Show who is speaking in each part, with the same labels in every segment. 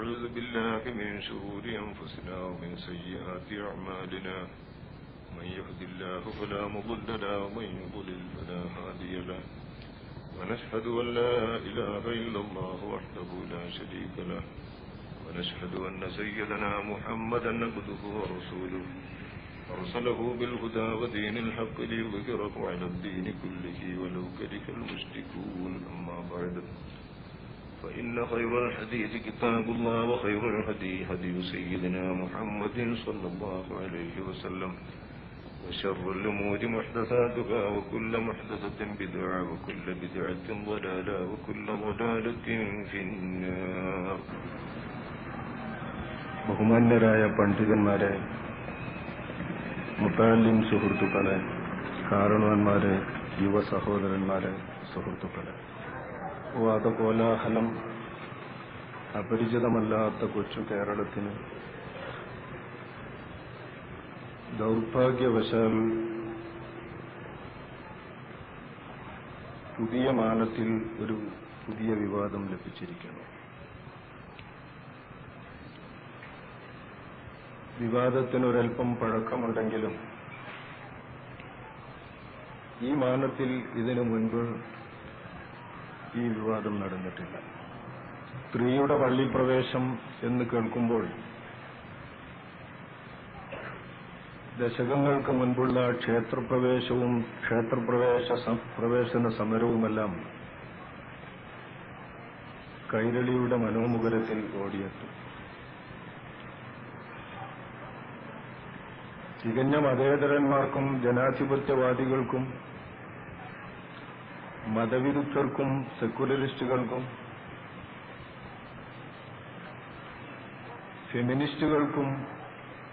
Speaker 1: ونعوذ بالله من شرور أنفسنا ومن سيئات أعمالنا. من يهد الله فلا مضل له ومن يضلل فلا هادي له. ونشهد أن لا إله إلا الله وحده لا شريك له. ونشهد أن سيدنا محمدا عبده ورسوله. أرسله بالهدى ودين الحق ليظهره على الدين كله ولو كره المشركون. أما بعد. فإن خير الحديث كتاب الله وخير الهدي هدي سيدنا محمد صلى الله عليه وسلم وشر الأمور محدثاتها وكل محدثة بدعة وكل بدعة ضلالة وكل ضلالة في النار
Speaker 2: ബഹുമാന്യരായ പണ്ഡിതന്മാരെ മുത്താലിം സുഹൃത്തുക്കളെ കാരണവന്മാരെ യുവ സഹോദരന്മാരെ സുഹൃത്തുക്കളെ വാദകോലാഹലം. അപരിചിതമല്ലാത്ത കൊച്ചു കേരളത്തിന്. ദൗർഭാഗ്യവശാൽ പുതിയ മാനത്തിൽ ഒരു പുതിയ വിവാദം ലഭിച്ചിരിക്കുന്നു. വിവാദത്തിനൊരൽപ്പം പഴക്കമുണ്ടെങ്കിലും ഈ മാനത്തിൽ ഇതിനു മുൻപ് ഈ വിവാദം നടന്നിട്ടില്ല. സ്ത്രീയുടെ പള്ളിപ്രവേശം എന്ന് കേൾക്കുമ്പോൾ ദശകങ്ങൾക്ക് മുൻപുള്ള ക്ഷേത്രപ്രവേശവും ക്ഷേത്രപ്രവേശ പ്രവേശന സമരവുമെല്ലാം കൈരളിയുടെ മനോമുഖരത്തിൽ ഓടിയെത്തും. തികഞ്ഞ മതേതരന്മാർക്കും ജനാധിപത്യവാദികൾക്കും മതവിരുദ്ധർക്കും സെക്കുലറിസ്റ്റുകൾക്കും ഫെമിനിസ്റ്റുകൾക്കും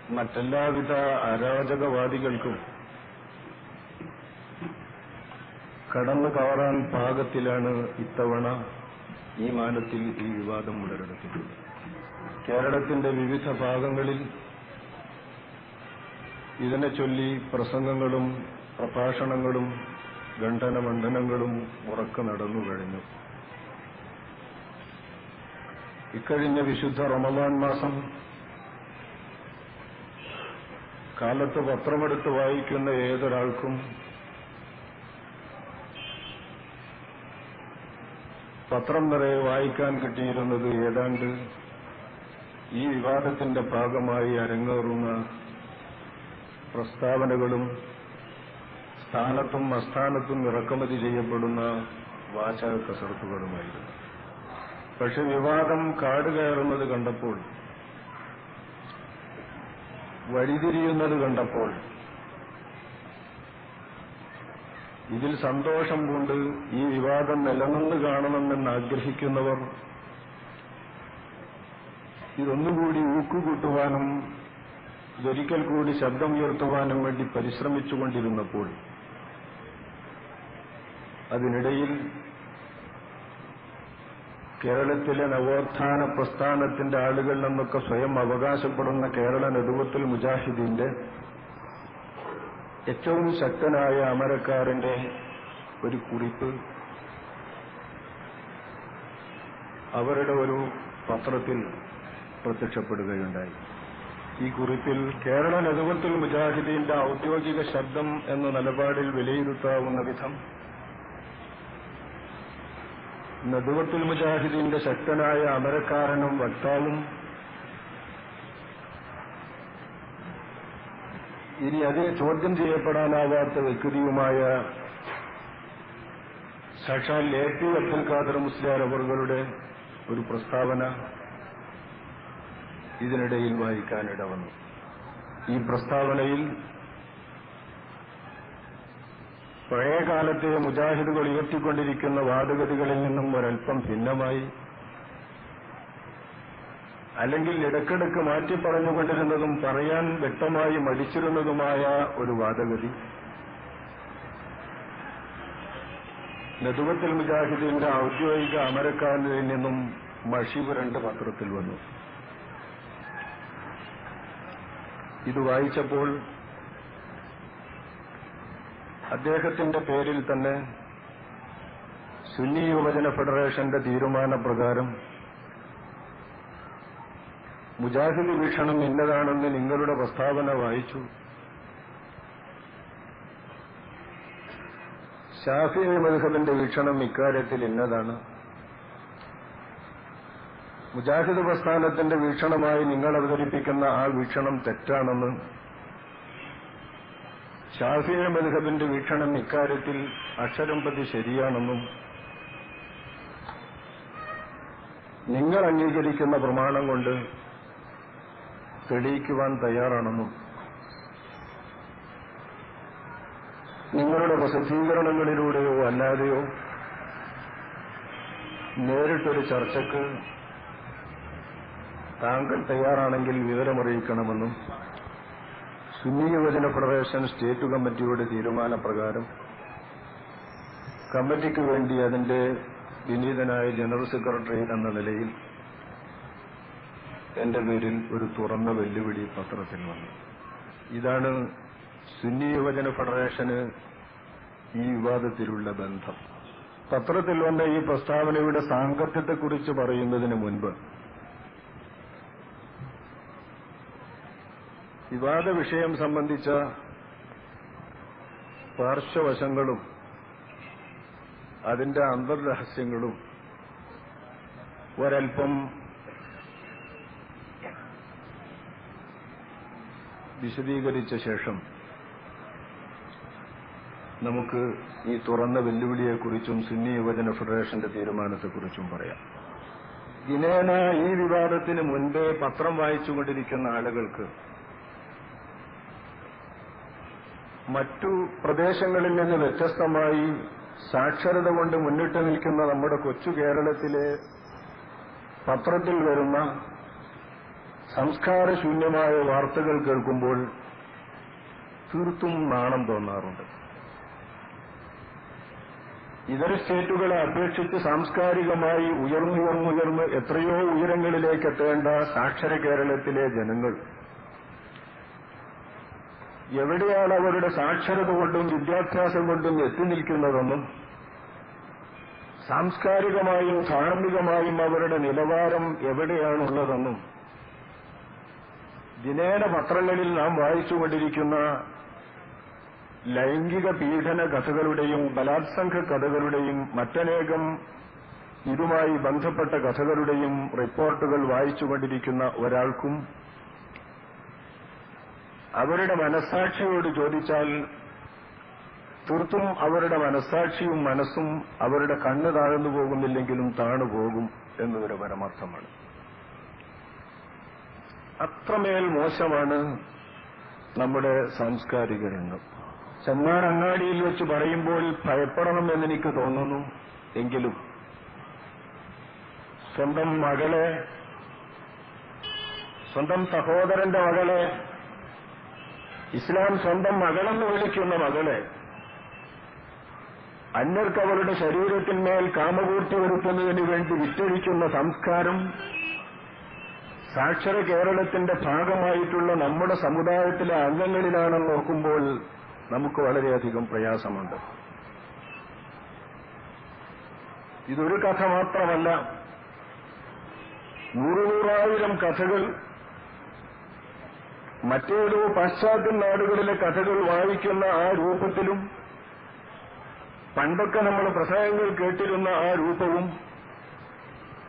Speaker 2: മറ്റെല്ലാവിധ അരാജകവാദികൾക്കും കടന്നു കയറാൻ പാകത്തിലാണ് ഇത്തവണ ഈ മാനത്തിൽ ഈ വിവാദം ഉടലെടുത്തിട്ടുള്ളത്. കേരളത്തിന്റെ വിവിധ ഭാഗങ്ങളിൽ ഇതിനെ ചൊല്ലി പ്രസംഗങ്ങളും പ്രഭാഷണങ്ങളും ഖണ്ഡനമണ്ഡനങ്ങളും ഉറക്കു നടന്നു കഴിഞ്ഞു. ഇക്കഴിഞ്ഞ വിശുദ്ധ റമദാൻ മാസം കാലത്ത് പത്രമെടുത്ത് വായിക്കുന്ന ഏതൊരാൾക്കും പത്രം നിറയെ വായിക്കാൻ കിട്ടിയിരുന്നത് ഏതാണ്ട് ഈ വിവാദത്തിന്റെ ഭാഗമായി അരങ്ങേറുന്ന പ്രസ്താവനകളും സ്ഥാനത്തും അസ്ഥാനത്തും ഇറക്കുമതി ചെയ്യപ്പെടുന്ന വാചക കസർത്തുകളുമായിരുന്നു. പക്ഷെ വിവാദം കാട് കയറുന്നത് കണ്ടപ്പോൾ വഴിതിരിയുന്നത് കണ്ടപ്പോൾ ഇതിൽ സന്തോഷം കൊണ്ട് ഈ വിവാദം നിലനിന്ന് കാണണമെന്ന് ആഗ്രഹിക്കുന്നവർ ഇതൊന്നുകൂടി ഊക്കുകൂട്ടുവാനും ഇതൊരിക്കൽ കൂടി ശബ്ദം ഉയർത്തുവാനും വേണ്ടി പരിശ്രമിച്ചുകൊണ്ടിരുന്നപ്പോൾ അതിനിടയിൽ കേരളത്തിലെ നവോത്ഥാന പ്രസ്ഥാനത്തിന്റെ ആളുകൾ എന്നൊക്കെ സ്വയം അവകാശപ്പെടുന്ന കേരള നെടുവത്തിൽ മുജാഹിദിന്റെ ഏറ്റവും ശക്തനായ അമരക്കാരന്റെ ഒരു കുറിപ്പ്. അവരുടെ ഒരു പത്രത്തിൽ പ്രത്യക്ഷപ്പെടുകയുണ്ടായി. ഈ കുറിപ്പിൽ കേരള നെതുവത്തുൽ മുജാഹിദീന്റെ ഔദ്യോഗിക ശബ്ദം എന്ന നിലപാടിൽ വിലയിരുത്താവുന്ന വിധം നെതുവത്തുൽ മുജാഹിദീന്റെ ശക്തനായ അമരക്കാരനും വക്താവും. ഇനി അതിനെ ചോദ്യം ചെയ്യപ്പെടാനാവാത്ത വ്യക്തിയുമായ സാക്ഷാൽ എ പി അബ്ദുൽ ഖാദർ മുസ്ലിയാർ അവറുകളുടെ ഒരു പ്രസ്താവന ഇതിനിടയിൽ വായിക്കാനിട വന്നു ഈ പ്രസ്താവനയിൽ പഴയകാലത്തെ മുജാഹിദുകൾ ഉയർത്തിക്കൊണ്ടിരിക്കുന്ന വാദഗതികളിൽ നിന്നും ഒരൽപ്പം ഭിന്നമായി. അല്ലെങ്കിൽ ഇടക്കിടക്ക് മാറ്റി പറഞ്ഞുകൊണ്ടിരുന്നതും പറയാൻ വ്യക്തമായി മടിച്ചിരുന്നതുമായ ഒരു വാദഗതി. നെതുവത്തിൽ മുജാഹിദീന്റെ ഔദ്യോഗിക അമരക്കാരിൽ നിന്നും മഷി പുരണ്ട പത്രത്തിൽ വന്നു. ഇത് വായിച്ചപ്പോൾ അദ്ദേഹത്തിന്റെ പേരിൽ തന്നെ സുന്നി യുവജന ഫെഡറേഷന്റെ തീരുമാനപ്രകാരം മുജാഹിദ് വീക്ഷണം ഇന്നതാണെന്ന് നിങ്ങളുടെ പ്രസ്താവന വായിച്ചു. ഷാഫി മധുഹബിന്റെ വീക്ഷണം ഇക്കാര്യത്തിൽ ഇന്നതാണ്. മുജാഹിദ് പ്രസ്ഥാനത്തിന്റെ വീക്ഷണമായി നിങ്ങൾ അവതരിപ്പിക്കുന്ന ആ വീക്ഷണം തെറ്റാണെന്ന് ഷാഫിയ മധുഹബിന്റെ വീക്ഷണം ഇക്കാര്യത്തിൽ അക്ഷരം പ്രതി ശരിയാണെന്നും നിങ്ങൾ അംഗീകരിക്കുന്ന പ്രമാണം കൊണ്ട് തെളിയിക്കുവാൻ തയ്യാറാണെന്നും നിങ്ങളുടെ പ്രസിദ്ധീകരണങ്ങളിലൂടെയോ അല്ലാതെയോ നേരിട്ടൊരു ചർച്ചക്ക് താങ്കൾ തയ്യാറാണെങ്കിൽ വിവരമറിയിക്കണമെന്നും സുന്നി യുവജന ഫെഡറേഷൻ സ്റ്റേറ്റ് കമ്മിറ്റിയുടെ തീരുമാനപ്രകാരം കമ്മിറ്റിക്ക് വേണ്ടി അതിന്റെ വിനീതനായ ജനറൽ സെക്രട്ടറി എന്ന നിലയിൽ എന്റെ പേരിൽ ഒരു തുറന്ന വെല്ലുവിളി പത്രത്തിൽ വന്നു. ഇതാണ് സുന്നി യുവജന ഫെഡറേഷന് ഈ വിവാദത്തിലുള്ള ബന്ധം. പത്രത്തിൽ വന്ന ഈ പ്രസ്താവനയുടെ സാങ്കത്യത്തെക്കുറിച്ച് പറയുന്നതിന് മുൻപ് വിവാദ വിഷയം സംബന്ധിച്ച പാർശ്വവശങ്ങളും അതിന്റെ അന്തർരഹസ്യങ്ങളും ഒരൽപ്പം വിശദീകരിച്ച ശേഷം നമുക്ക് ഈ തുറന്ന വെല്ലുവിളിയെക്കുറിച്ചും സുന്നി യുവജന ഫെഡറേഷന്റെ തീരുമാനത്തെക്കുറിച്ചും പറയാം. ദിനേന ഈ വിവാദത്തിന് മുൻപേ പത്രം വായിച്ചുകൊണ്ടിരിക്കുന്ന ആളുകൾക്ക് മറ്റു പ്രദേശങ്ങളിൽ നിന്ന് വ്യത്യസ്തമായി സാക്ഷരത കൊണ്ട് മുന്നിട്ട് നിൽക്കുന്ന നമ്മുടെ കൊച്ചു കേരളത്തിലെ പത്രത്തിൽ വരുന്ന സംസ്കാരശൂന്യമായ വാർത്തകൾ കേൾക്കുമ്പോൾ തീർത്തും നാണം തോന്നാറുണ്ട്. ഇതര സ്റ്റേറ്റുകളെ അപേക്ഷിച്ച് സാംസ്കാരികമായി ഉയർന്നുയർന്നുയർന്ന് എത്രയോ ഉയരങ്ങളിലേക്ക് എത്തേണ്ട സാക്ഷര കേരളത്തിലെ ജനങ്ങൾ എവിടെയാണ് അവരുടെ സാക്ഷരത കൊണ്ടും വിദ്യാഭ്യാസം കൊണ്ടും എത്തി നിൽക്കുന്നതെന്നും സാംസ്കാരികമായും ധാർമ്മികമായും അവരുടെ നിലവാരം എവിടെയാണുള്ളതെന്നും ദിനേന പത്രങ്ങളിൽ നാം വായിച്ചുകൊണ്ടിരിക്കുന്ന ലൈംഗിക പീഡന കഥകളുടെയും ബലാത്സംഘ കഥകളുടെയും മറ്റനേകം ഇതുമായി ബന്ധപ്പെട്ട കഥകളുടെയും റിപ്പോർട്ടുകൾ വായിച്ചുകൊണ്ടിരിക്കുന്ന ഒരാൾക്കും അവരുടെ മനസ്സാക്ഷിയോട് ചോദിച്ചാൽ തീർത്തും അവരുടെ മനസ്സാക്ഷിയും മനസ്സും അവരുടെ കണ്ണ് താഴ്ന്നു പോകുന്നില്ലെങ്കിലും താണു പോകും എന്നതൊരു പരമാർത്ഥമാണ്. അത്രമേൽ മോശമാണ് നമ്മുടെ സാംസ്കാരിക രംഗം. ചെന്നാർ അങ്ങാടിയിൽ വെച്ച് പറയുമ്പോൾ ഭയപ്പെടണം എന്നെനിക്ക് തോന്നുന്നു എങ്കിലും സ്വന്തം മകളെ സ്വന്തം സഹോദരന്റെ മകളെ ഇസ്ലാം സ്വന്തം മകളെന്ന് വിളിക്കുന്ന മകളെ അന്യർക്ക് അവരുടെ ശരീരത്തിന്മേൽ കാമപൂർത്തി വരുത്തുന്നതിന് വേണ്ടി വിറ്റഴിക്കുന്ന സംസ്കാരം സാക്ഷര കേരളത്തിന്റെ ഭാഗമായിട്ടുള്ള നമ്മുടെ സമുദായത്തിലെ അംഗങ്ങളിലാണെന്ന് നോക്കുമ്പോൾ നമുക്ക് വളരെയധികം പ്രയാസമുണ്ട്. ഇതൊരു കഥ മാത്രമല്ല. നൂറുനൂറായിരം കഥകൾ മറ്റേതോ പാശ്ചാത്യ നാടുകളിലെ കഥകൾ വായിക്കുന്ന ആ രൂപത്തിലും പണ്ടൊക്കെ നമ്മൾ പ്രസംഗങ്ങൾ കേട്ടിരുന്ന ആ രൂപവും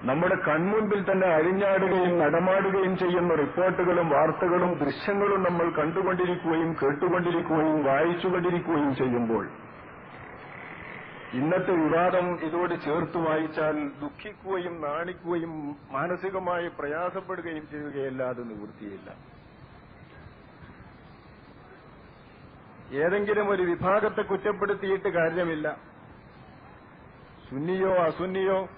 Speaker 2: നമ്മുടെ കൺമുമ്പിൽ തന്നെ അരിഞ്ഞാടുകയും നടമാടുകയും ചെയ്യുന്ന റിപ്പോർട്ടുകളും വാർത്തകളും ദൃശ്യങ്ങളും നമ്മൾ കണ്ടുകൊണ്ടിരിക്കുകയും കേട്ടുകൊണ്ടിരിക്കുകയും വായിച്ചുകൊണ്ടിരിക്കുകയും ചെയ്യുമ്പോൾ ഇന്നത്തെ വിവാദം ഇതോട് ചേർത്ത് വായിച്ചാൽ ദുഃഖിക്കുകയും നാണിക്കുകയും മാനസികമായി പ്രയാസപ്പെടുകയും ചെയ്യുകയല്ലാതെ നിവൃത്തിയില്ല. ഏതെങ്കിലും ഒരു വിഭാഗത്തെ കുറ്റപ്പെടുത്തിയിട്ട് കാര്യമില്ല. സുന്നിയോ അസുന്നിയോ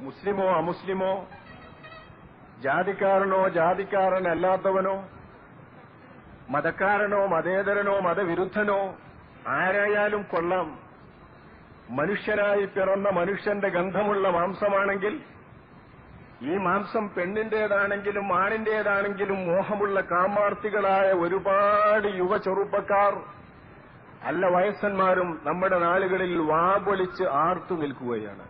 Speaker 2: മുസ്ലിമോ അമുസ്ലിമോ ജാതിക്കാരനോ ജാതിക്കാരനല്ലാത്തവനോ മതക്കാരനോ മതേതരനോ മതവിരുദ്ധനോ ആരായാലും കൊള്ളാം. മനുഷ്യനായി പിറന്ന മനുഷ്യന്റെ ഗന്ധമുള്ള മാംസമാണെങ്കിൽ ഈ മാംസം പെണ്ണിന്റേതാണെങ്കിലും ആണിന്റേതാണെങ്കിലും മോഹമുള്ള കാമാർത്ഥികളായ ഒരുപാട് യുവ ചെറുപ്പക്കാർ അല്ല വയസ്സന്മാരും നമ്മുടെ നാളുകളിൽ വാപൊലിച്ച് ആർത്തു നിൽക്കുകയാണ്.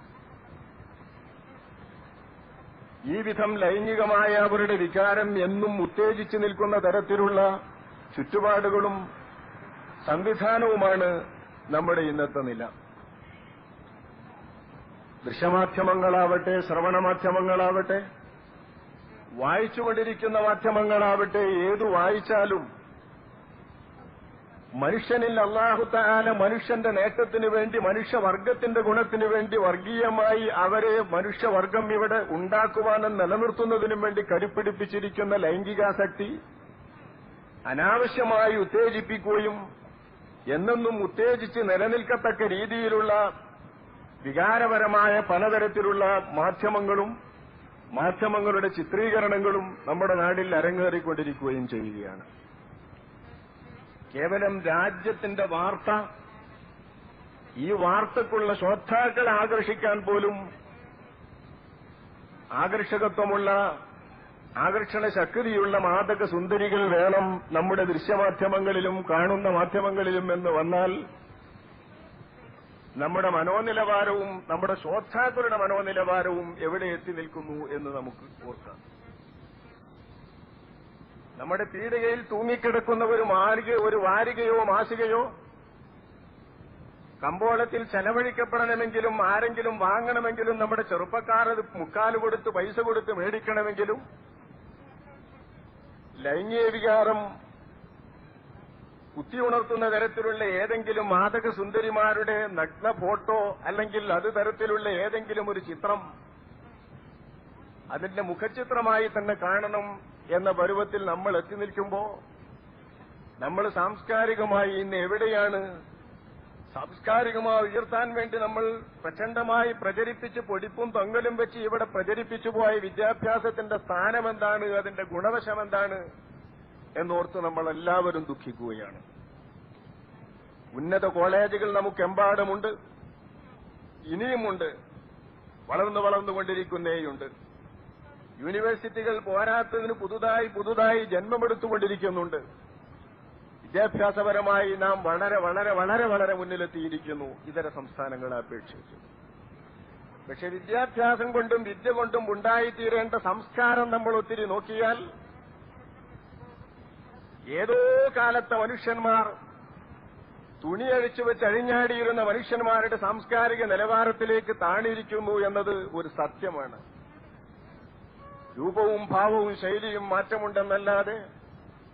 Speaker 2: ഈ വിധം ലൈംഗികമായ അവരുടെ വികാരം എന്നും ഉത്തേജിച്ചു നിൽക്കുന്ന തരത്തിലുള്ള ചുറ്റുപാടുകളും സംവിധാനവുമാണ് നമ്മുടെ ഇന്നത്തെ നില. ദൃശ്യമാധ്യമങ്ങളാവട്ടെ ശ്രവണമാധ്യമങ്ങളാവട്ടെ വായിച്ചുകൊണ്ടിരിക്കുന്ന മാധ്യമങ്ങളാവട്ടെ ഏതു വായിച്ചാലും മനുഷ്യനിൽ അള്ളാഹുത്താല മനുഷ്യന്റെ നേട്ടത്തിന് വേണ്ടി മനുഷ്യവർഗത്തിന്റെ ഗുണത്തിന് വേണ്ടി വർഗീയമായി അവരെ മനുഷ്യവർഗം ഇവിടെ ഉണ്ടാക്കുവാനും നിലനിർത്തുന്നതിനും വേണ്ടി കരുപ്പിടിപ്പിച്ചിരിക്കുന്ന ലൈംഗികാസക്തി അനാവശ്യമായി ഉത്തേജിപ്പിക്കുകയും എന്നെന്നും ഉത്തേജിച്ച് നിലനിൽക്കത്തക്ക രീതിയിലുള്ള വികാരപരമായ പലതരത്തിലുള്ള മാധ്യമങ്ങളും മാധ്യമങ്ങളുടെ ചിത്രീകരണങ്ങളും നമ്മുടെ നാടിൽ അരങ്ങേറിക്കൊണ്ടിരിക്കുകയും ചെയ്യുകയാണ്. കേവലം രാജ്യത്തിന്റെ വാർത്ത ഈ വാർത്തക്കുള്ള ശ്രോതാക്കളെ ആകർഷിക്കാൻ പോലും ആകർഷകത്വമുള്ള ആകർഷണ ശക്തിയുള്ള മാതക സുന്ദരികൾ വേണം നമ്മുടെ ദൃശ്യമാധ്യമങ്ങളിലും കാണുന്ന മാധ്യമങ്ങളിലും എന്ന് വന്നാൽ നമ്മുടെ മനോനിലവാരവും നമ്മുടെ ശ്രോതാക്കളുടെ മനോനിലവാരവും എവിടെ എത്തി നിൽക്കുന്നു എന്ന് നമുക്ക് ഓർക്കാം. നമ്മുടെ പീടികയിൽ തൂങ്ങിക്കിടക്കുന്ന ഒരു മാലിക ഒരു വാരികയോ മാസികയോ കമ്പോളത്തിൽ ചെലവഴിക്കപ്പെടണമെങ്കിലും ആരെങ്കിലും വാങ്ങണമെങ്കിലും നമ്മുടെ ചെറുപ്പക്കാർ അത് മുക്കാൽ കൊടുത്ത് പൈസ കൊടുത്ത് മേടിക്കണമെങ്കിലും ലൈംഗിക വികാരം കുത്തിയുണർത്തുന്ന തരത്തിലുള്ള ഏതെങ്കിലും മാതക സുന്ദരിമാരുടെ നഗ്ന ഫോട്ടോ അല്ലെങ്കിൽ അത് തരത്തിലുള്ള ഏതെങ്കിലും ഒരു ചിത്രം അതിന്റെ മുഖചിത്രമായി തന്നെ കാണണം എന്ന പരുവത്തിൽ നമ്മൾ എത്തി നിൽക്കുമ്പോ നമ്മൾ സാംസ്കാരികമായി ഇന്ന് എവിടെയാണ്? സാംസ്കാരികമായി ഉയർത്താൻ വേണ്ടി നമ്മൾ പ്രചണ്ഡമായി പ്രചരിപ്പിച്ച് പൊടിപ്പും തൊങ്ങലും വെച്ച് ഇവിടെ പ്രചരിപ്പിച്ചു പോയ വിദ്യാഭ്യാസത്തിന്റെ സ്ഥാനമെന്താണ്? അതിന്റെ ഗുണവശം എന്താണ് എന്നോർത്ത് നമ്മൾ എല്ലാവരും ദുഃഖിക്കുകയാണ്. ഉന്നത കോളേജുകൾ നമുക്കെമ്പാടുമുണ്ട്. ഇനിയുമുണ്ട്. വളർന്നു വളർന്നുകൊണ്ടിരിക്കുന്നേയുണ്ട്. യൂണിവേഴ്സിറ്റികൾ പോരാത്തതിന് പുതുതായി പുതുതായി ജന്മമെടുത്തുകൊണ്ടിരിക്കുന്നുണ്ട്. വിദ്യാഭ്യാസപരമായി നാം വളരെ വളരെ വളരെ വളരെ മുന്നിലെത്തിയിരിക്കുന്നു. ഇതര സംസ്ഥാനങ്ങളെ അപേക്ഷിച്ച്. പക്ഷെ വിദ്യാഭ്യാസം കൊണ്ടും വിദ്യ കൊണ്ടും ഉണ്ടായിത്തീരേണ്ട സംസ്കാരം നമ്മൾ ഒത്തിരി നോക്കിയാൽ ഏതോ കാലത്തെ മനുഷ്യന്മാർ തുണിയഴിച്ചു വെച്ച് അഴിഞ്ഞാടിയിരുന്ന മനുഷ്യന്മാരുടെ സാംസ്കാരിക നിലവാരത്തിലേക്ക് താണിരിക്കുന്നു എന്നത് ഒരു സത്യമാണ്. രൂപവും ഭാവവും ശൈലിയും മാറ്റമുണ്ടെന്നല്ലാതെ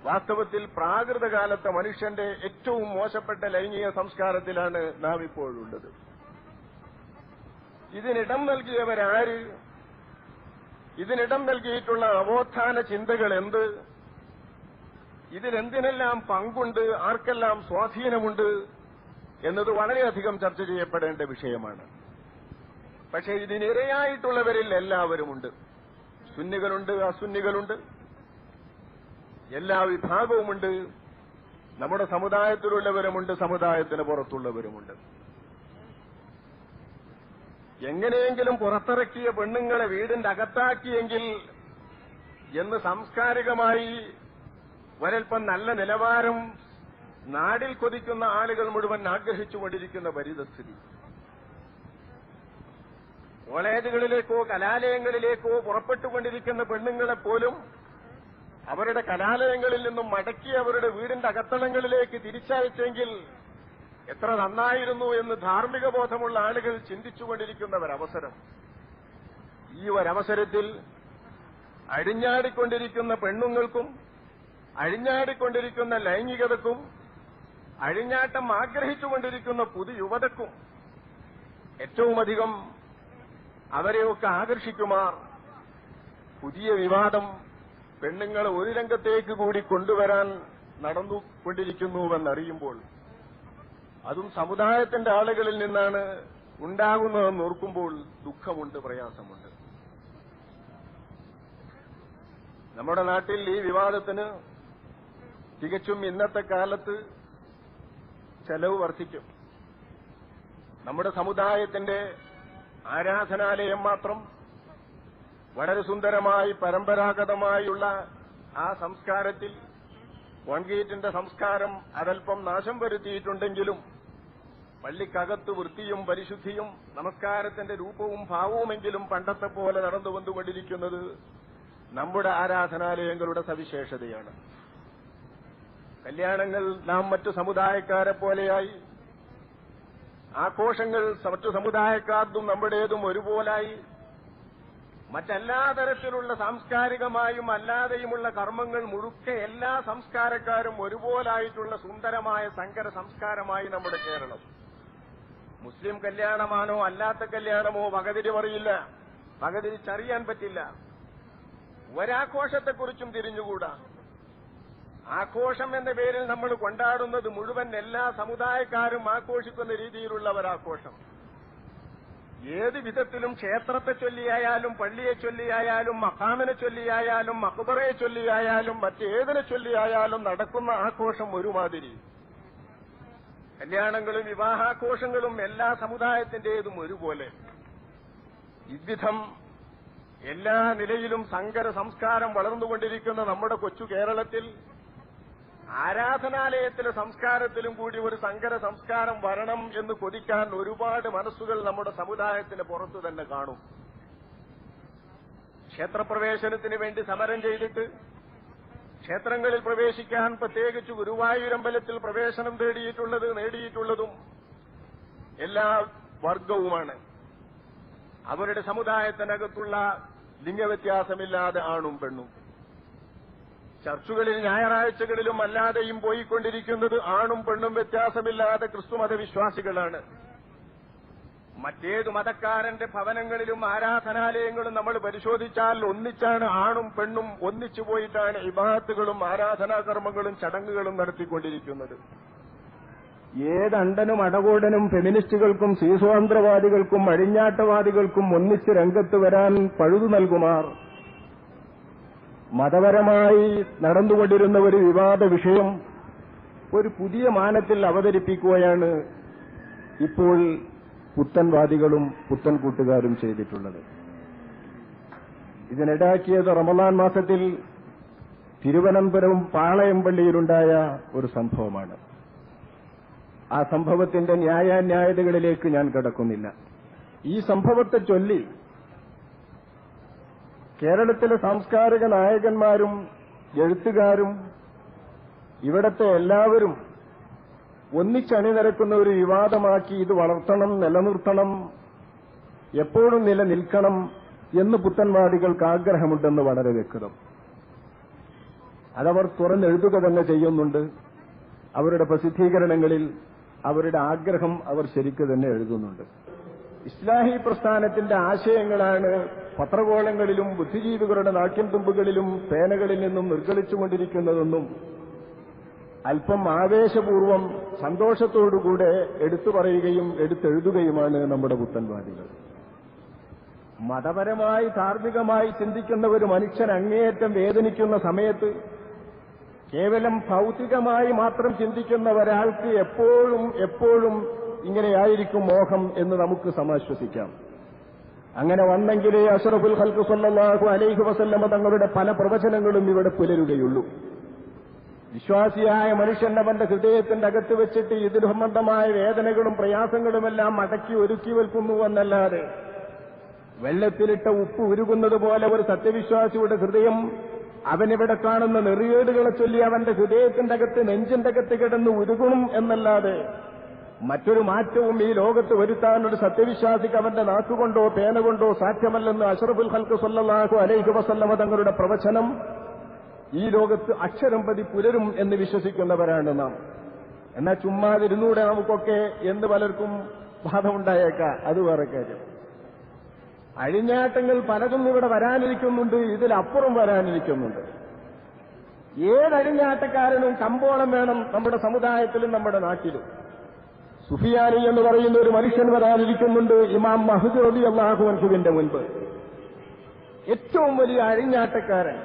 Speaker 2: വാസ്തവത്തിൽ പ്രാകൃതകാലത്തെ മനുഷ്യന്റെ ഏറ്റവും മോശപ്പെട്ട ലൈംഗിക സംസ്കാരത്തിലാണ് നാം ഇപ്പോഴുള്ളത് ഇതിനിടം നൽകിയവരാര്? ഇതിനിടം നൽകിയിട്ടുള്ള നവോത്ഥാന ചിന്തകൾ എന്ത് ഇതിലെന്തിനെല്ലാം പങ്കുണ്ട് ആർക്കെല്ലാം സ്വാധീനമുണ്ട് എന്നത് വളരെയധികം ചർച്ച ചെയ്യപ്പെടേണ്ട വിഷയമാണ്. പക്ഷേ ഇതിനിരയായിട്ടുള്ളവരിൽ എല്ലാവരുമുണ്ട്. സുന്നികളുണ്ട് അസുന്നികളുണ്ട്. എല്ലാ വിഭാഗവുമുണ്ട്. നമ്മുടെ സമുദായത്തിലുള്ളവരുമുണ്ട് സമുദായത്തിന് പുറത്തുള്ളവരുമുണ്ട്. എങ്ങനെയെങ്കിലും പുറത്തിറക്കിയ പെണ്ണുങ്ങളെ വീടിന്റെ അകത്താക്കിയെങ്കിൽ എന്ന് സാംസ്കാരികമായി ഒരൽപ്പം നല്ല നിലവാരം നാടിൽ കൊതിക്കുന്ന ആളുകൾ മുഴുവൻ ആഗ്രഹിച്ചുകൊണ്ടിരിക്കുന്ന പരിതസ്ഥിതി കോളേജുകളിലേക്കോ കലാലയങ്ങളിലേക്കോ പുറപ്പെട്ടുകൊണ്ടിരിക്കുന്ന പെണ്ണുങ്ങളെ പോലും അവരുടെ കലാലയങ്ങളിൽ നിന്നും മടക്കി അവരുടെ വീടിന്റെ അകത്തളങ്ങളിലേക്ക് തിരിച്ചയച്ചെങ്കിൽ എത്ര നന്നായിരുന്നു എന്ന് ധാർമ്മിക ബോധമുള്ള ആളുകൾ ചിന്തിച്ചുകൊണ്ടിരിക്കുന്ന ഒരവസരം ഈ ഒരവസരത്തിൽ അഴിഞ്ഞാടിക്കൊണ്ടിരിക്കുന്ന പെണ്ണുങ്ങൾക്കും അഴിഞ്ഞാടിക്കൊണ്ടിരിക്കുന്ന ലൈംഗികതക്കും അഴിഞ്ഞാട്ടം ആഗ്രഹിച്ചുകൊണ്ടിരിക്കുന്ന പുതുയുവതക്കും ഏറ്റവുമധികം അവരെയൊക്കെ ആകർഷിക്കുമാർ. പുതിയ വിവാദം പെണ്ണുങ്ങളെ ഒരു രംഗത്തേക്ക് കൂടി കൊണ്ടുവരാൻ നടന്നുകൊണ്ടിരിക്കുന്നുവെന്നറിയുമ്പോൾ അതും സമുദായത്തിന്റെ ആളുകളിൽ നിന്നാണ് ഉണ്ടാകുന്നതെന്ന് ഓർക്കുമ്പോൾ ദുഃഖമുണ്ട് പ്രയാസമുണ്ട്. നമ്മുടെ നാട്ടിൽ ഈ വിവാദത്തിന് തികച്ചും ഇന്നത്തെ കാലത്ത് ചെലവ് വർദ്ധിക്കും. നമ്മുടെ സമുദായത്തിന്റെ ആരാധനാലയം മാത്രം വളരെ സുന്ദരമായി പരമ്പരാഗതമായുള്ള ആ സംസ്കാരത്തിൽ കോൺക്രീറ്റിന്റെ സംസ്കാരം അതൽപ്പം നാശം വരുത്തിയിട്ടുണ്ടെങ്കിലും പള്ളിക്കകത്ത് വൃത്തിയും പരിശുദ്ധിയും നമസ്കാരത്തിന്റെ രൂപവും ഭാവവുമെങ്കിലും പണ്ടത്തെ പോലെ നടന്നുവന്നുകൊണ്ടിരിക്കുന്നത് നമ്മുടെ ആരാധനാലയങ്ങളുടെ സവിശേഷതയാണ്. കല്യാണങ്ങൾ നാം മറ്റു സമുദായക്കാരെ പോലെയായി. ആഘോഷങ്ങൾ മറ്റു സമുദായക്കാർക്കും നമ്മുടേതും ഒരുപോലായി. മറ്റെല്ലാ തരത്തിലുള്ള സാംസ്കാരികമായും അല്ലാതെയുമുള്ള കർമ്മങ്ങൾ മുഴുക്കെ എല്ലാ സംസ്കാരക്കാരും ഒരുപോലായിട്ടുള്ള സുന്ദരമായ സങ്കര സംസ്കാരമായി നമ്മുടെ കേരളം. മുസ്ലിം കല്യാണമാണോ അല്ലാത്ത കല്യാണമോ വകതിരിവറിയില്ല വകതിരിച്ചറിയാൻ പറ്റില്ല. ഒരാഘോഷത്തെക്കുറിച്ചും തിരിഞ്ഞുകൂടാ. ആഘോഷം എന്ന പേരിൽ നമ്മൾ കൊണ്ടാടുന്നത് മുഴുവൻ എല്ലാ സമുദായക്കാരും ആഘോഷിക്കുന്ന രീതിയിലുള്ള ഒരാഘോഷം ഏത് വിധത്തിലും ക്ഷേത്രത്തെ ചൊല്ലിയായാലും പള്ളിയെ ചൊല്ലിയായാലും മഹാമിനെ ചൊല്ലിയായാലും മക്ബറയെ ചൊല്ലിയായാലും മറ്റേതിനെ ചൊല്ലിയായാലും നടക്കുന്ന ആഘോഷം ഒരുമാതിരി. കല്യാണങ്ങളും വിവാഹാഘോഷങ്ങളും എല്ലാ സമുദായത്തിന്റേതും ഒരുപോലെ. ഇവിധം എല്ലാ നിലയിലും സങ്കര സംസ്കാരം വളർന്നുകൊണ്ടിരിക്കുന്ന നമ്മുടെ കൊച്ചു കേരളത്തിൽ ആരാധനാലയത്തിലെ സംസ്കാരത്തിലും കൂടി ഒരു സങ്കര സംസ്കാരം വരണം എന്ന് കൊതിക്കാൻ ഒരുപാട് മനസ്സുകൾ നമ്മുടെ സമുദായത്തിന് പുറത്തു തന്നെ കാണും. ക്ഷേത്രപ്രവേശനത്തിന് വേണ്ടി സമരം ചെയ്തിട്ട് ക്ഷേത്രങ്ങളിൽ പ്രവേശിക്കാൻ പ്രത്യേകിച്ച് ഗുരുവായൂരമ്പലത്തിൽ പ്രവേശനം തേടിയിട്ടുള്ളത് നേടിയിട്ടുള്ളതും എല്ലാ വർഗവുമാണ് അവരുടെ സമുദായത്തിനകത്തുള്ള ലിംഗവ്യത്യാസമില്ലാതെ ആണും പെണ്ണും. ചർച്ചുകളിൽ ഞായറാഴ്ചകളിലും അല്ലാതെയും പോയിക്കൊണ്ടിരിക്കുന്നത് ആണും പെണ്ണും വ്യത്യാസമില്ലാതെ ക്രിസ്തുമത വിശ്വാസികളാണ് മറ്റേതു മതക്കാരന്റെ ഭവനങ്ങളിലും ആരാധനാലയങ്ങളും നമ്മൾ പരിശോധിച്ചാൽ ഒന്നിച്ചാണ് ആണും പെണ്ണും ഒന്നിച്ചു പോയിട്ടാണ് ഇബാത്തുകളും ആരാധനാകർമ്മങ്ങളും ചടങ്ങുകളും നടത്തിക്കൊണ്ടിരിക്കുന്നത്. ഏതണ്ടനും അടകൂടനും ഫെമിനിസ്റ്റുകൾക്കും സ്ത്രീസ്വാതന്ത്ര്യവാദികൾക്കും അഴിഞ്ഞാട്ടവാദികൾക്കും ഒന്നിച്ച് രംഗത്ത് വരാൻ പഴുതു നൽകുമാർ. മതപരമായി നടന്നുകൊണ്ടിരുന്ന ഒരു വിവാദ വിഷയം ഒരു പുതിയ മാനത്തിൽ അവതരിപ്പിക്കുകയാണ് ഇപ്പോൾ പുത്തൻവാദികളും പുത്തൻ കൂട്ടുകാരും ചെയ്തിട്ടുള്ളത്. ഇതിനിടാക്കിയത് റമദാൻ മാസത്തിൽ തിരുവനന്തപുരം പാളയംപള്ളിയിലുണ്ടായ ഒരു സംഭവമാണ്. ആ സംഭവത്തിന്റെ ന്യായാന്യായതകളിലേക്ക് ഞാൻ കടക്കുന്നില്ല. ഈ സംഭവത്തെ ചൊല്ലി കേരളത്തിലെ സാംസ്കാരിക നായകന്മാരും എഴുത്തുകാരും ഇവിടത്തെ എല്ലാവരും ഒന്നിച്ചണിനിരക്കുന്ന ഒരു വിവാദമാക്കി ഇത് വളർത്തണം നിലനിർത്തണം എപ്പോഴും നിലനിൽക്കണം എന്ന് പുത്തൻവാദികൾക്ക് ആഗ്രഹമുണ്ടെന്ന് വളരെ വ്യക്തം. അതവർ തുറന്നെഴുതുക തന്നെ ചെയ്യുന്നുണ്ട്. അവരുടെ പ്രസിദ്ധീകരണങ്ങളിൽ അവരുടെ ആഗ്രഹം അവർ ശരിക്കു തന്നെ എഴുതുന്നുണ്ട്. ഇസ്ലാഹി പ്രസ്ഥാനത്തിന്റെ ആശയങ്ങളാണ് പത്രകോളങ്ങളിലും ബുദ്ധിജീവികളുടെ നാട്യം തുമ്പുകളിലും പേനകളിൽ നിന്നും നിർഗളിച്ചുകൊണ്ടിരിക്കുന്നതെന്നും അല്പം ആവേശപൂർവം സന്തോഷത്തോടുകൂടെ എടുത്തു പറയുകയും എടുത്തെഴുതുകയുമാണ് നമ്മുടെ പുത്തൻവാദികൾ. മതപരമായി ധാർമ്മികമായി ചിന്തിക്കുന്ന ഒരു മനുഷ്യൻ അങ്ങേയറ്റം വേദനിക്കുന്ന സമയത്ത് കേവലം ഭൗതികമായി മാത്രം ചിന്തിക്കുന്ന ഒരാൾക്ക് എപ്പോഴും എപ്പോഴും ഇങ്ങനെയായിരിക്കും മോഹം എന്ന് നമുക്ക് സമാശ്വസിക്കാം. അങ്ങനെ വന്നെങ്കിലേ അഷറഫുൽ ഹൽക്ക് സല്ലാഹു അലൈഹി വസല്ലമ തങ്ങളുടെ പല പ്രവചനങ്ങളും ഇവിടെ പുലരുകയുള്ളൂ. വിശ്വാസിയായ മനുഷ്യൻ അവന്റെ ഹൃദയത്തിന്റെ അകത്ത് വെച്ചിട്ട് ഇതിൽ സംബന്ധമായ വേദനകളും പ്രയാസങ്ങളുമെല്ലാം അടക്കി ഒരുക്കി വെൽക്കുന്നു എന്നല്ലാതെ വെള്ളത്തിലിട്ട ഉപ്പ് ഉരുകുന്നത് പോലെ ഒരു സത്യവിശ്വാസിയുടെ ഹൃദയം അവനിവിടെ കാണുന്ന നെറിയേടുകളെ ചൊല്ലി അവന്റെ ഹൃദയത്തിന്റെ അകത്ത് നെഞ്ചിന്റെ അകത്ത് കിടന്ന് ഉരുകണം എന്നല്ലാതെ മറ്റൊരു മാറ്റവും ഈ ലോകത്ത് വരുത്താൻ ഒരു സത്യവിശ്വാസിക്ക് അവന്റെ നാക്കുകൊണ്ടോ പേന കൊണ്ടോ സാധ്യമല്ലെന്ന് അഷറഫുൽ ഹൽക്ക് സല്ലാഹു അലൈഹി വസല്ലമ തങ്ങളുടെ പ്രവചനം ഈ ലോകത്ത് അക്ഷരം പതി പുലരും എന്ന് വിശ്വസിക്കുന്നവരാണ് നാം. എന്നാൽ ചുമ്മാതിരുന്നൂടെ നമുക്കൊക്കെ എന്ന് പലർക്കും ബാധമുണ്ടായേക്കാം അത് വേറെ കാര്യം. അഴിഞ്ഞാട്ടങ്ങൾ പലതും ഇവിടെ വരാനിരിക്കുന്നുണ്ട് ഇതിലപ്പുറം വരാനിരിക്കുന്നുണ്ട്. ഏതഴിഞ്ഞാട്ടക്കാരനും കമ്പോളം വേണം നമ്മുടെ സമുദായത്തിലും നമ്മുടെ നാട്ടിലും. സുഫിയാനി എന്ന് പറയുന്ന ഒരു മനുഷ്യൻ വരാനിരിക്കുന്നുണ്ട് ഇമാം മഹദ് അലി അൻഹുവിന്റെ മുൻപ്. ഏറ്റവും വലിയ അഴിഞ്ഞാട്ടക്കാരൻ.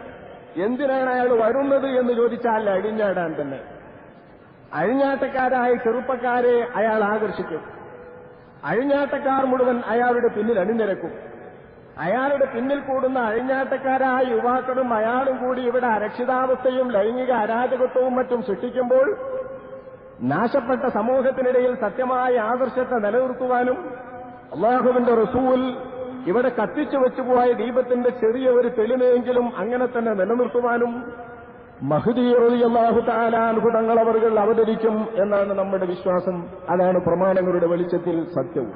Speaker 2: എന്തിനാണ് അയാൾ വരുന്നത് എന്ന് ചോദിച്ചാൽ അഴിഞ്ഞാടാൻ തന്നെ. അഴിഞ്ഞാട്ടക്കാരായ ചെറുപ്പക്കാരെ അയാൾ ആകർഷിക്കും. അഴിഞ്ഞാട്ടക്കാർ മുഴുവൻ അയാളുടെ പിന്നിൽ അണിനിരക്കും. അയാളുടെ പിന്നിൽ കൂടുന്ന അഴിഞ്ഞാട്ടക്കാരായ യുവാക്കളും അയാളും കൂടി ഇവിടെ അരക്ഷിതാവസ്ഥയും ലൈംഗിക അരാജകത്വവും മറ്റും സൃഷ്ടിക്കുമ്പോൾ നാശപ്പെട്ട സമൂഹത്തിനിടയിൽ സത്യമായ ആദർശത്തെ നിലനിർത്തുവാനും അള്ളാഹുവിന്റെ റസൂൽ ഇവിടെ കത്തിച്ചു വെച്ചുപോയ ദീപത്തിന്റെ ചെറിയ ഒരു തെളിമയെങ്കിലും അങ്ങനെ തന്നെ നിലനിർത്തുവാനും മഹുദീറിയാഹു താലാനുഭുതങ്ങൾ അവർ അവതരിക്കും എന്നാണ് നമ്മുടെ വിശ്വാസം. അതാണ് പ്രമാണങ്ങളുടെ വെളിച്ചത്തിൽ സത്യവും.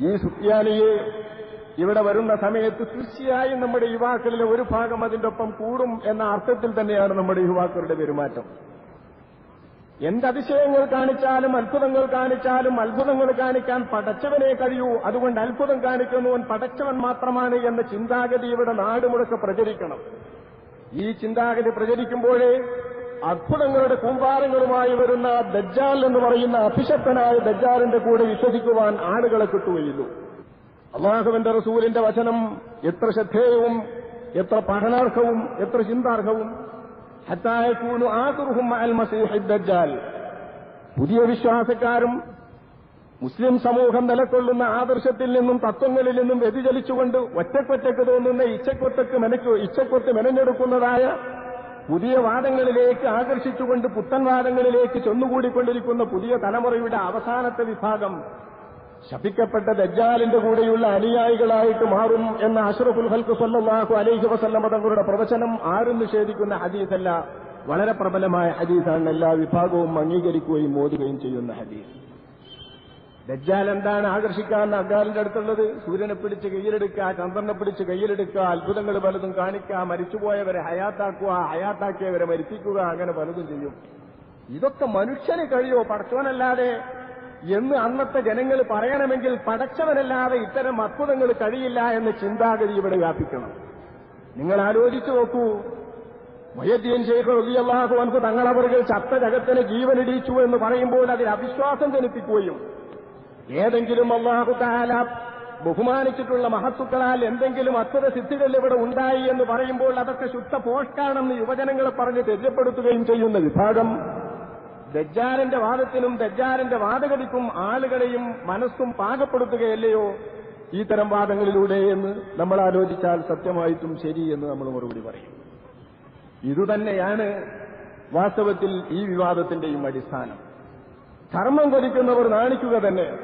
Speaker 2: ഈ സുത്യാനിയെ ഇവിടെ വരുന്ന സമയത്ത് തീർച്ചയായും നമ്മുടെ യുവാക്കളിലെ ഒരു ഭാഗം അതിന്റെ ഒപ്പം കൂടും എന്ന അർത്ഥത്തിൽ തന്നെയാണ് നമ്മുടെ യുവാക്കളുടെ പെരുമാറ്റം. എന്തതിശയങ്ങൾ കാണിച്ചാലും അത്ഭുതങ്ങൾ കാണിച്ചാലും അത്ഭുതങ്ങൾ കാണിക്കാൻ പടച്ചവനെ കഴിയൂ. അതുകൊണ്ട് അത്ഭുതം കാണിക്കുന്നവൻ പടച്ചവൻ മാത്രമാണ് എന്ന ചിന്താഗതി ഇവിടെ നാടുമുടക്ക് പ്രചരിക്കണം. ഈ ചിന്താഗതി പ്രചരിക്കുമ്പോഴേ അത്ഭുതങ്ങളുടെ കൂമ്പാരങ്ങളുമായി വരുന്ന ദജ്ജാൽ എന്ന് പറയുന്ന അഭിഷക്തനായ ദജ്ജാലിന്റെ കൂടെ വിശ്വസിക്കുവാൻ ആളുകളെ കിട്ടുകയുള്ളൂ. അള്ളാഹുവിന്റെ റസൂലിന്റെ വചനം എത്ര ശ്രദ്ധേയവും എത്ര പഠനാർഹവും എത്ര ചിന്താർഹവും. ദജ്ജാൽ പുതിയ വിശ്വാസക്കാരും മുസ്ലിം സമൂഹം നിലകൊള്ളുന്ന ആദർശത്തിൽ നിന്നും തത്വങ്ങളിൽ നിന്നും വ്യതിചലിച്ചുകൊണ്ട് ഒറ്റക്കൊറ്റക്ക് തോന്നുന്ന ഇച്ചക്കൊറ്റക്ക് മെനക്ക് ഇച്ചക്കൊത്ത് മെനഞ്ഞെടുക്കുന്നതായ പുതിയ വാദങ്ങളിലേക്ക് ആകർഷിച്ചുകൊണ്ട് പുത്തൻ വാദങ്ങളിലേക്ക് ചെന്നുകൂടിക്കൊണ്ടിരിക്കുന്ന പുതിയ തലമുറയുടെ അവസാനത്തെ വിഭാഗം ശപിക്കപ്പെട്ട ദജ്ജാലിന്റെ കൂടെയുള്ള അനുയായികളായിട്ട് മാറും എന്ന അഷറഫുൽ ഹൽക്ക് സല്ലാഹു അലൈഹി വസല്ലം തങ്ങളുടെ പ്രവചനം ആരും നിഷേധിക്കുന്ന ഹദീസല്ല. വളരെ പ്രബലമായ ഹദീസാണ് എല്ലാ വിഭാഗവും അംഗീകരിക്കുകയും ഓതുകയും ചെയ്യുന്ന ഹദീസ്. ദജ്ജാൽ എന്താണ് ആകർഷിക്കാൻ അഗാലിന്റെ അടുത്തുള്ളത്? സൂര്യനെ പിടിച്ച് കയ്യിലെടുക്കുക ചന്ദ്രനെ പിടിച്ച് കയ്യിലെടുക്കുക അത്ഭുതങ്ങൾ പലതും കാണിക്കുക മരിച്ചുപോയവരെ ഹയാത്താക്കുക ഹയാത്താക്കിയവരെ മരിപ്പിക്കുക അങ്ങനെ പലതും ചെയ്യും. ഇതൊക്കെ മനുഷ്യന് കഴിയോ? പടച്ചവനല്ലാതെ എന്ന് അന്നത്തെ ജനങ്ങൾ പറയണമെങ്കിൽ പടച്ചവനല്ലാതെ ഇത്തരം അത്ഭുതങ്ങൾ കഴിയില്ല എന്ന് ചിന്താഗതി ഇവിടെ വ്യാപിക്കണം. നിങ്ങൾ ആലോചിച്ചു നോക്കൂ. മൊയ്യദ്ദീൻ ഷെയ്ഖ് റബിയല്ലാഹു അൻഹു തങ്ങളവറുകൾ ചത്ത ജീവനിടിച്ചു എന്ന് പറയുമ്പോൾ അതിൽ അവിശ്വാസം ജനിപ്പിക്കുകയും ഏതെങ്കിലും അള്ളാഹു താല ബഹുമാനിച്ചിട്ടുള്ള മഹത്തുക്കളാൽ എന്തെങ്കിലും അത്ഭുത സിദ്ധികൾ ഇവിടെ ഉണ്ടായി എന്ന് പറയുമ്പോൾ അതൊക്കെ ശുദ്ധ പോഷ്കാണെന്ന് യുവജനങ്ങളെ പറഞ്ഞ് തെറ്റിദ്ധരിപ്പിക്കുകയും ചെയ്യുന്ന വിഭാഗം. ദജ്ജാലിന്റെ വാദത്തിനും ദജ്ജാലിന്റെ വാദഗതിക്കും ആളുകളെയും മനസ്സും പാകപ്പെടുത്തുകയല്ലയോ ഈ തരം വാദങ്ങളിലൂടെ എന്ന് നമ്മൾ ആലോചിച്ചാൽ സത്യമായിട്ടും ശരി എന്ന് നമ്മൾ മറുപടി പറയും. ഇതുതന്നെയാണ് വാസ്തവത്തിൽ ഈ വിവാദത്തിന്റെയും അടിസ്ഥാനം. ധർമ്മം കൊതിക്കുന്നവർ നാണിക്കുക തന്നെ.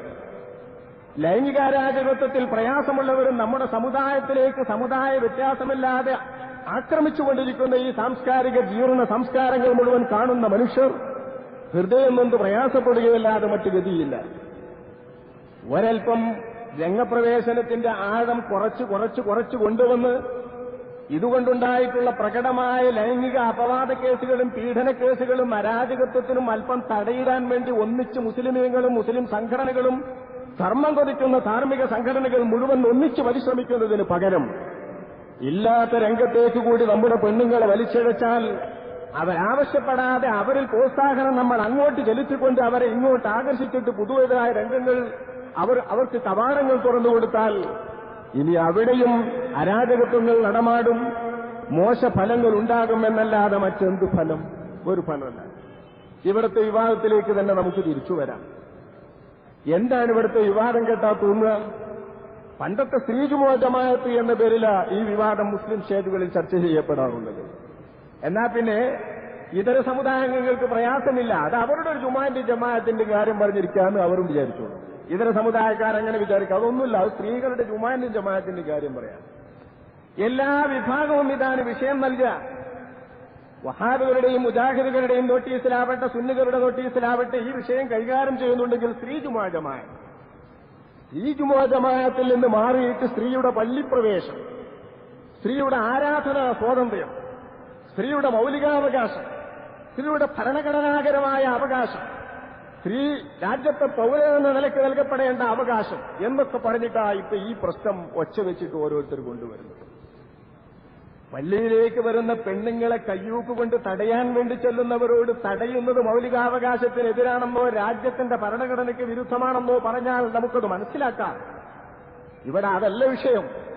Speaker 2: ലൈംഗികാരാജകത്വത്തിൽ പ്രയാസമുള്ളവരും നമ്മുടെ സമുദായത്തിലേക്ക് സമുദായ വ്യത്യാസമില്ലാതെ ആക്രമിച്ചുകൊണ്ടിരിക്കുന്ന ഈ സാംസ്കാരിക ജീർണ സംസ്കാരങ്ങൾ മുഴുവൻ കാണുന്ന മനുഷ്യർ ഹൃദയം കൊണ്ട് പ്രയാസപ്പെടുകയല്ലാതെ മറ്റു ഗതിയില്ല. ഒരൽപ്പം രംഗപ്രവേശനത്തിന്റെ ആഴം കുറച്ച് കുറച്ച് കുറച്ച് കൊണ്ടുവന്ന് ഇതുകൊണ്ടുണ്ടായിട്ടുള്ള പ്രകടമായ ലൈംഗിക അപവാദ കേസുകളും പീഡന കേസുകളും അരാജകത്വത്തിനും അല്പം തടയിടാൻ വേണ്ടി ഒന്നിച്ച് മുസ്ലിമീങ്ങളും മുസ്ലിം സംഘടനകളും ധർമ്മം കൊതിക്കുന്ന ധാർമ്മിക സംഘടനകൾ മുഴുവൻ ഒന്നിച്ച് പരിശ്രമിക്കുന്നതിന് പകരം ഇല്ലാത്ത രംഗത്തേക്ക് കൂടി നമ്മുടെ പെണ്ണുങ്ങളെ വലിച്ചിഴച്ചാൽ അവരാവശ്യപ്പെടാതെ അവരിൽ പ്രോത്സാഹനം നമ്മൾ അങ്ങോട്ട് ചെലുത്തിക്കൊണ്ട് അവരെ ഇങ്ങോട്ട് ആകർഷിച്ചിട്ട് പുതുവതായ രംഗങ്ങൾ അവർ അവർക്ക് കവാടങ്ങൾ തുറന്നു കൊടുത്താൽ ഇനി അവിടെയും അരാജകത്വങ്ങൾ നടമാടും മോശഫലങ്ങൾ ഉണ്ടാകുമെന്നല്ലാതെ മറ്റെന്ത് ഫലം? ഒരു ഫലമല്ല. ഇവിടുത്തെ വിവാദത്തിലേക്ക് തന്നെ നമുക്ക് തിരിച്ചു വരാം. എന്താണ് ഇവിടുത്തെ വിവാദം കേട്ടാ തോന്നുക? പണ്ടത്തെ സ്ത്രീജുമോ ജമാഅത്ത് എന്ന പേരിലാണ് ഈ വിവാദം മുസ്ലിം സ്റ്റേറ്റുകളിൽ ചർച്ച ചെയ്യപ്പെടാറുള്ളത്. എന്നാ പിന്നെ ഇതര സമുദായങ്ങൾക്ക് പ്രയാസമില്ല. അത് അവരുടെ ഒരു ജുമാന്റെ ജമാഅത്തിന്റെ കാര്യം പറഞ്ഞിരിക്കാന്ന് അവരും വിചാരിച്ചോളൂ. ഇതര സമുദായക്കാരങ്ങനെ വിചാരിക്കുക അതൊന്നുമില്ല. അത് സ്ത്രീകളുടെ ജുമാന്റെ ജമാഅത്തിന്റെ കാര്യം പറയാം. എല്ലാ വിഭാഗവും ഇതാണ് വിഷയം നൽകുക. വഹാബുകളുടെയും മുജാഹിദുകളുടെയും നോട്ടീസിലാവട്ടെ സുന്നികളുടെ നോട്ടീസിലാവട്ടെ ഈ വിഷയം കൈകാര്യം ചെയ്യുന്നുണ്ടെങ്കിൽ സ്ത്രീ ജുമാ സ്ത്രീ ജുമാ ജമാഅത്തിൽ നിന്ന് മാറിയിട്ട് സ്ത്രീയുടെ പള്ളിപ്രവേശം സ്ത്രീയുടെ ആരാധന സ്വാതന്ത്ര്യം. സ്ത്രീയുടെ മൗലികാവകാശം സ്ത്രീയുടെ ഭരണഘടനാകരമായ അവകാശം സ്ത്രീ രാജ്യത്തെ പൗരൻ എന്ന നിലയ്ക്ക് നൽകപ്പെടേണ്ട അവകാശം എന്നൊക്കെ പറഞ്ഞിട്ടാ ഇപ്പൊ ഈ പ്രശ്നം ഒച്ച വെച്ചിട്ട് ഓരോരുത്തർ കൊണ്ടുവരുന്നത്. പള്ളിയിലേക്ക് വരുന്ന പെണ്ണുങ്ങളെ കയ്യൂക്ക് കൊണ്ട് തടയാൻ വേണ്ടി ചെല്ലുന്നവരോട് തടയുന്നത് മൗലികാവകാശത്തിനെതിരാണെന്നോ രാജ്യത്തിന്റെ ഭരണഘടനയ്ക്ക് വിരുദ്ധമാണെന്നോ പറഞ്ഞാൽ നമുക്കത് മനസ്സിലാക്കാം. ഇവിടെ അതല്ല വിഷയം.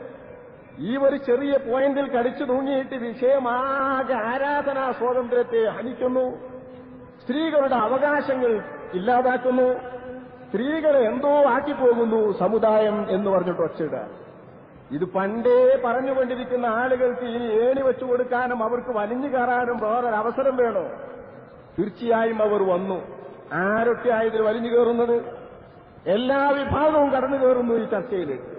Speaker 2: ഈ ഒരു ചെറിയ പോയിന്റിൽ കടിച്ചു തൂങ്ങിയിട്ട് വിഷയമാകെ ആരാധനാ സ്വാതന്ത്ര്യത്തെ ഹനിക്കുന്നു? സ്ത്രീകളുടെ അവകാശങ്ങൾ ഇല്ലാതാക്കുന്നു. സ്ത്രീകളെ എന്തോ ആക്കിപ്പോകുന്നു സമുദായം എന്ന് പറഞ്ഞിട്ട് ഒച്ചയിട ഇത് പണ്ടേ പറഞ്ഞുകൊണ്ടിരിക്കുന്ന ആളുകൾക്ക് ഇനി ഏണി വെച്ചു കൊടുക്കാനും അവർക്ക് വലിഞ്ഞു കയറാനും വേറൊരു അവസരം വേണോ? തീർച്ചയായും അവർ വന്നു. ആരൊക്കെയാ ഇതിൽ വലിഞ്ഞു കയറുന്നത്? എല്ലാ വിഭാഗവും കടന്നു കയറുന്നു ഈ ചർച്ചയിൽ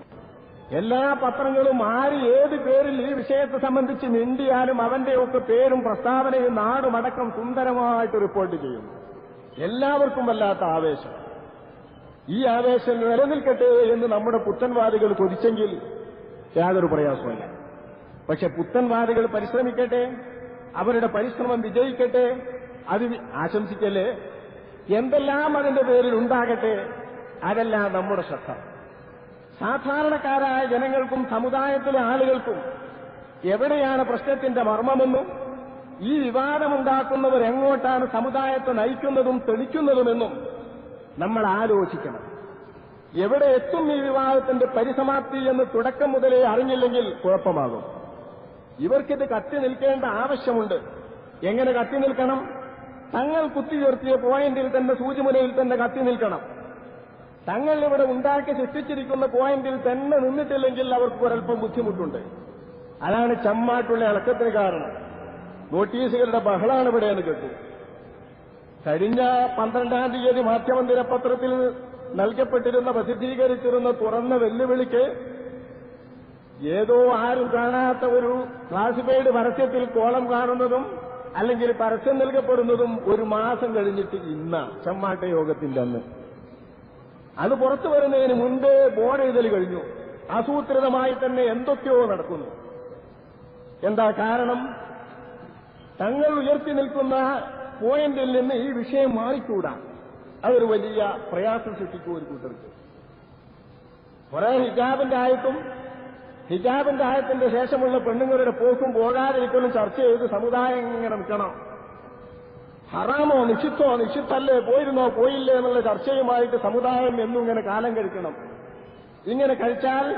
Speaker 2: എല്ലാ പത്രങ്ങളും ആര് ഏത് പേരിൽ ഈ വിഷയത്തെ സംബന്ധിച്ച് മിണ്ടിയാലും അവന്റെയൊക്കെ പേരും പ്രസ്താവനയും നാടുമടക്കം സുന്ദരമായിട്ട് റിപ്പോർട്ട് ചെയ്യുന്നു. എല്ലാവർക്കും വല്ലാത്ത ആവേശം. ഈ ആവേശം നിലനിൽക്കട്ടെ എന്ന് നമ്മുടെ പുത്തൻവാദികൾ കൊതിച്ചെങ്കിൽ യാതൊരു പ്രയാസമില്ല പക്ഷെ പുത്തൻവാദികൾ പരിശ്രമിക്കട്ടെ അവരുടെ പരിശ്രമം വിജയിക്കട്ടെ അത് ആശംസിക്കല്ലേ? എന്തെല്ലാം അതിന്റെ പേരിൽ ഉണ്ടാകട്ടെ അതെല്ലാം നമ്മുടെ ശ്രദ്ധ. സാധാരണക്കാരായ ജനങ്ങൾക്കും സമുദായത്തിലെ ആളുകൾക്കും എവിടെയാണ് പ്രശ്നത്തിന്റെ മർമ്മമെന്നും ഈ വിവാദമുണ്ടാക്കുന്നവർ എങ്ങോട്ടാണ് സമുദായത്തെ നയിക്കുന്നതും തെളിക്കുന്നതുമെന്നും നമ്മൾ ആലോചിക്കണം. എവിടെ എത്തും ഈ വിവാദത്തിന്റെ പരിസമാപ്തി എന്ന് തുടക്കം മുതലേ അറിഞ്ഞില്ലെങ്കിൽ കുഴപ്പമാകും. ഇവർക്കിത് കത്തി നിൽക്കേണ്ട ആവശ്യമുണ്ട്. എങ്ങനെ കത്തി നിൽക്കണം? തങ്ങൾ കുത്തിയുയർത്തിയ പോയിന്റിൽ തന്നെ സൂചിമുനയിൽ തന്നെ കത്തി നിൽക്കണം. തങ്ങൾ ഇവിടെ ഉണ്ടാക്കി സൃഷ്ടിച്ചിരിക്കുന്ന പോയിന്റിൽ തന്നെ നിന്നിട്ടില്ലെങ്കിൽ അവർക്ക് ഒരൽപ്പം ബുദ്ധിമുട്ടുണ്ട്. അതാണ് ചമ്മാട്ടുള്ള ഇളക്കത്തിന് കാരണം. നോട്ടീസുകളുടെ ബഹളാണ് ഇവിടെ എന്ന് കേട്ടു. കഴിഞ്ഞ പന്ത്രണ്ടാം തീയതി മാധ്യമന്ദിര പത്രത്തിൽ നൽകപ്പെട്ടിരുന്ന പ്രസിദ്ധീകരിച്ചിരുന്ന തുറന്ന വെല്ലുവിളിക്ക് ഏതോ ആരും കാണാത്ത ഒരു ക്ലാസിഫൈഡ് പരസ്യത്തിൽ കോളം കാണുന്നതും അല്ലെങ്കിൽ പരസ്യം നൽകപ്പെടുന്നതും ഒരു മാസം കഴിഞ്ഞിട്ട് ഇന്ന ചമ്മാട്ട യോഗത്തിന്റെ അന്ന്. അത് പുറത്തു വരുന്നതിന് മുൻപേ ബോർഡ് എഴുതൽ കഴിഞ്ഞു. ആസൂത്രിതമായി തന്നെ എന്തൊക്കെയോ നടക്കുന്നു. എന്താ കാരണം? തങ്ങൾ ഉയർത്തി നിൽക്കുന്ന പോയിന്റിൽ നിന്ന് ഈ വിഷയം മാറിക്കൂടാ. അതൊരു വലിയ പ്രയാസം സൃഷ്ടിക്കും ഒരു കൂട്ടർക്ക്. കുറെ ഹിജാബിന്റെ ആയത്തും ഹിജാബിന്റെ ആയത്തിന്റെ ശേഷമുള്ള പെണ്ണുങ്ങളുടെ പോക്കും പോകാതിരിക്കലും ചർച്ച ചെയ്ത് സമുദായം ഇങ്ങനെ നിൽക്കണം. ഹറാമോ നിഷിത്തോ നിഷിത്തല്ലേ പോയിരുന്നോ പോയില്ലേ എന്നുള്ള ചർച്ചയുമായിട്ട് സമുദായം എന്നും ഇങ്ങനെ കാലം കഴിക്കണം. ഇങ്ങനെ കഴിച്ചാൽ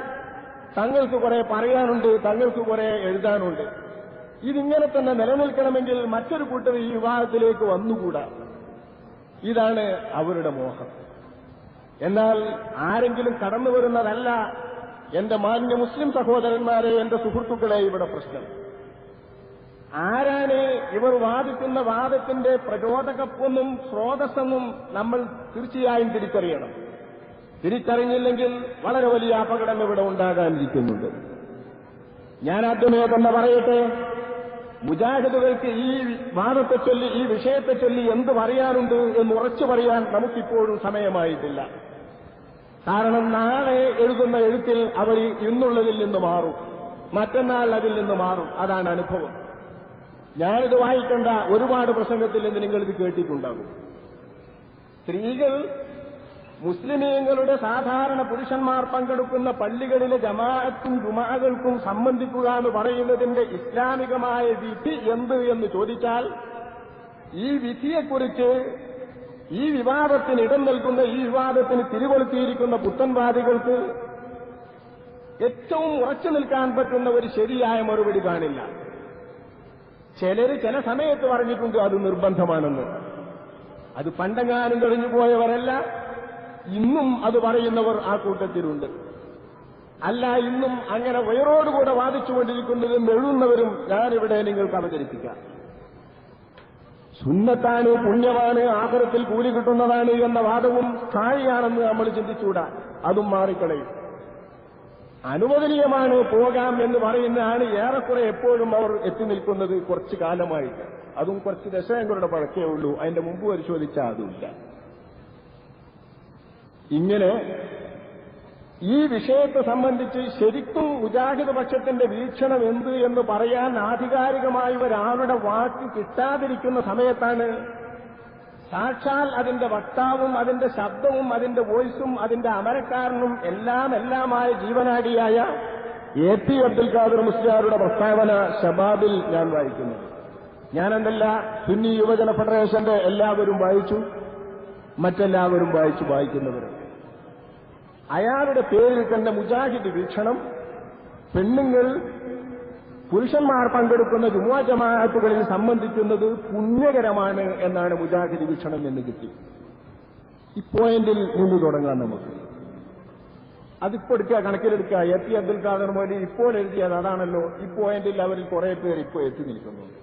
Speaker 2: തങ്ങൾക്ക് കുറെ പറയാനുണ്ട് തങ്ങൾക്ക് കുറെ എഴുതാനുണ്ട്. ഇതിങ്ങനെ തന്നെ നിലനിൽക്കണമെങ്കിൽ മറ്റൊരു കൂട്ടർ ഈ വിവാഹത്തിലേക്ക് വന്നുകൂടാ. ഇതാണ് അവരുടെ മോഹം. എന്നാൽ ആരെങ്കിലും കടന്നു വരുന്നതല്ല എന്റെ മാന്യ മുസ്ലിം സഹോദരന്മാരെ എന്റെ സുഹൃത്തുക്കളെ ഇവിടെ പ്രശ്നം. ആരാണ് ഇവർ വാദിക്കുന്ന വാദത്തിന്റെ പ്രചോദകപ്പൊന്നും സ്രോതസ്സെന്നും നമ്മൾ തീർച്ചയായും തിരിച്ചറിയണം. തിരിച്ചറിഞ്ഞില്ലെങ്കിൽ വളരെ വലിയ അപകടം ഇവിടെ ഉണ്ടാകാനിരിക്കുന്നുണ്ട്. ഞാൻ ആദ്യമേ തന്നെ പറയട്ടെ മുജാഹിദുകൾക്ക് ഈ വാദത്തെ ചൊല്ലി ഈ വിഷയത്തെ ചൊല്ലി എന്ത് പറയാനുണ്ട് എന്ന് ഉറച്ചു പറയാൻ നമുക്കിപ്പോഴും സമയമായിട്ടില്ല. കാരണം നാളെ എഴുതുന്ന എഴുത്തിൽ അവർ ഇന്നുള്ളതിൽ നിന്ന് മാറും മറ്റന്നാൾ അതിൽ നിന്ന് മാറും. അതാണ് അനുഭവം. ഞാനിത് വായിക്കേണ്ട. ഒരുപാട് പ്രസംഗത്തിൽ നിന്ന് ഇത് കേട്ടിട്ടുണ്ടാകും. സ്ത്രീകൾ മുസ്ലിമീങ്ങളുടെ സാധാരണ പുരുഷന്മാർ പങ്കെടുക്കുന്ന പള്ളികളിലെ ജമാഅത്തും ജുമാകൾക്കും സംബന്ധിക്കുക എന്ന് പറയുന്നതിന്റെ ഇസ്ലാമികമായ വിധി എന്ത് എന്ന് ചോദിച്ചാൽ ഈ വിധിയെക്കുറിച്ച് ഈ വിവാദത്തിന് ഇടം നൽകുന്ന ഈ വിവാദത്തിന് തിരികൊളുത്തിയിരിക്കുന്ന പുത്തൻവാദികൾക്ക് ഏറ്റവും ഉറച്ചു നിൽക്കാൻ പറ്റുന്ന ഒരു ശരിയായ മറുപടി കാണില്ല. ചിലര് ചില സമയത്ത് പറഞ്ഞിട്ടുണ്ട് അത് നിർബന്ധമാണെന്ന്. അത് പണ്ടെങ്ങാനും കഴിഞ്ഞു പോയവരല്ല. ഇന്നും അത് പറയുന്നവർ ആ കൂട്ടത്തിലുണ്ട്. അല്ല ഇന്നും അങ്ങനെ വയറോടുകൂടെ വാദിച്ചുകൊണ്ടിരിക്കുന്നതും എഴുതുന്നവരും ഞാനിവിടെ നിങ്ങൾക്ക് അവതരിപ്പിക്കാം. സുന്നത്താണ് പുണ്യമാണ് ആഹരത്തിൽ കൂലി കിട്ടുന്നതാണ് എന്ന വാദവും താഴെയാണെന്ന് നമ്മൾ ചിന്തിച്ചൂടാ അതും മാറിക്കളയും. അനുവദനീയമാണ് പോകാം എന്ന് പറയുന്നതാണ് ഏറെക്കുറെ എപ്പോഴും അവർ എത്തി നിൽക്കുന്നത് കുറച്ചു കാലമായിട്ട്. അതും കുറച്ച് ദശകങ്ങളുടെ പഴക്കേ ഉള്ളൂ. അതിന്റെ മുമ്പ് പരിശോധിച്ചാൽ അതുമില്ല. ഇങ്ങനെ ഈ വിഷയത്തെ സംബന്ധിച്ച് ശരിക്കും മുജാഹിദ് പക്ഷത്തിന്റെ വീക്ഷണം എന്ത് എന്ന് പറയാൻ ആധികാരികമായ ഒരാളുടെ വാക്ക് കിട്ടാതിരിക്കുന്ന സമയത്താണ് സാക്ഷാൽ അതിന്റെ വക്താവും അതിന്റെ ശബ്ദവും അതിന്റെ വോയിസും അതിന്റെ അമരക്കാരനും എല്ലാം എല്ലാമായ ജീവനാടിയായ എ പി അബ്ദുൽ ഖാദർ മുസ്ലിയാരുടെ പ്രസ്താവന ഷബാബിൽ ഞാൻ വായിക്കുന്നു. ഞാനെന്തല്ല സുന്നി യുവജന ഫെഡറേഷന്റെ എല്ലാവരും വായിച്ചു മറ്റെല്ലാവരും വായിച്ചു വായിക്കുന്നവർ. അയാളുടെ പേരിൽ തന്നെ മുജാഹിദ് വീക്ഷണം പെണ്ണുങ്ങൾ പുരുഷന്മാർ പങ്കെടുക്കുന്ന ജുമാ ജമാഅത്തുകളിൽ സംബന്ധിക്കുന്നത് പുണ്യകരമാണ് എന്നാണ് മുജാഹിദ് വീക്ഷണം എന്ന് കിട്ടി. ഈ പോയിന്റിൽ നിന്ന് തുടങ്ങാം നമുക്ക്. അതിപ്പോ എടുക്കുക കണക്കിലെടുക്കുക. എ പി അബ്ദുൽ ഖാദർ മോലി ഇപ്പോൾ എഴുതിയത് അതാണല്ലോ. ഈ പോയിന്റിൽ അവരിൽ കുറെ പേർ ഇപ്പോൾ എത്തി നിൽക്കുന്നുണ്ട്